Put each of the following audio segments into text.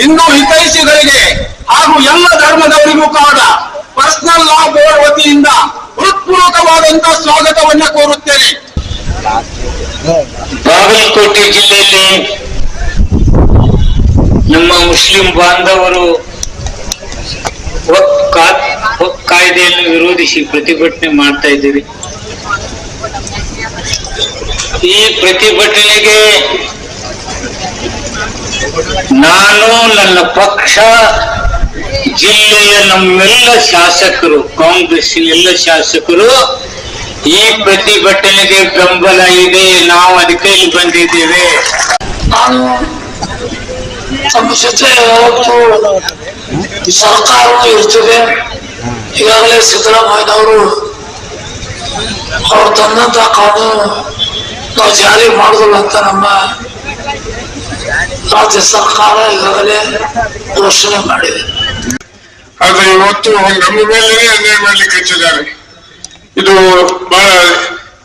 ಹಿಂದೂ ಹಿತೈಷಿಗಳಿಗೆ ಹಾಗೂ ಎಲ್ಲ ಧರ್ಮದವರಿಗೂ ಕೂಡ ಪರ್ಸನಲ್ ಲಾ ಬೋರ್ಡ್ ವತಿಯಿಂದ ಹೃತ್ಪೂರ್ವಕವಾದಂತಹ ಸ್ವಾಗತವನ್ನ ಕೋರುತ್ತೇನೆ. ಬಾಗಲಕೋಟೆ ಜಿಲ್ಲೆಯಲ್ಲಿ ನಮ್ಮ ಮುಸ್ಲಿಂ ಬಾಂಧವರು ಕಾಯ್ದೆಯನ್ನು ವಿರೋಧಿಸಿ ಪ್ರತಿಭಟನೆ ಮಾಡ್ತಾ ಇದ್ದೀರಿ ಈ ಪ್ರತಿಭಟನೆಗೆ ನಾನು ನನ್ನ ಪಕ್ಷ, ಜಿಲ್ಲೆಯ ನಮ್ಮೆಲ್ಲ ಶಾಸಕರು ಕಾಂಗ್ರೆಸ್ಸಿನ ಎಲ್ಲ ಶಾಸಕರು, ಈ ಪ್ರತಿಭಟನೆಗೆ ಬೆಂಬಲ ಇದೆ, ನಾವು ಅದಕ್ಕೆ ಬಂದಿದ್ದೇವೆ. ನಾನು ಯಾವತ್ತೂ ಸರ್ಕಾರವೂ ಇರ್ತದೆ. ಈಗಾಗಲೇ ಸಿದ್ದರಾಮಯ್ಯನವರು ಅವ್ರು ತಂದಂತ ಕಾನೂನು ನಾವು ಜಾರಿ ಮಾಡುದಿಲ್ಲ ಅಂತ ನಮ್ಮ ರಾಜ್ಯ ಸರ್ಕಾರ ಈಗಾಗಲೇ ಘೋಷಣೆ ಮಾಡಿದೆ. ಆದ್ರೆ ಇವತ್ತು ನಮ್ಮ ಮೇಲೆ ಅನ್ಯಾಯ ಮಾಡ್ಲಿಕ್ಕೆ ಹಚ್ಚಿದ್ದಾರೆ. ಇದು ಬಹಳ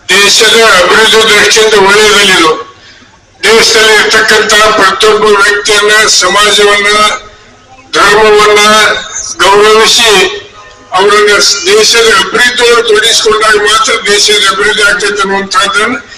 ದೇಶದ ಅಭಿವೃದ್ಧಿ ದೃಷ್ಟಿಯಿಂದ ಒಳ್ಳೆಯದಲ್ಲಿದು. ದೇಶದಲ್ಲಿ ಇರ್ತಕ್ಕಂತ ಪ್ರತಿಯೊಬ್ಬ ವ್ಯಕ್ತಿಯನ್ನ, ಸಮಾಜವನ್ನ, ಧರ್ಮವನ್ನ ಗೌರವಿಸಿ ಅವರನ್ನ ದೇಶದ ಅಭಿವೃದ್ಧಿಯನ್ನು ತೊಡಗಿಸಿಕೊಂಡಾಗ ಮಾತ್ರ ದೇಶದ ಅಭಿವೃದ್ಧಿ ಆಗ್ತೈತೆ ಅನ್ನುವಂತಹದ್ದನ್ನು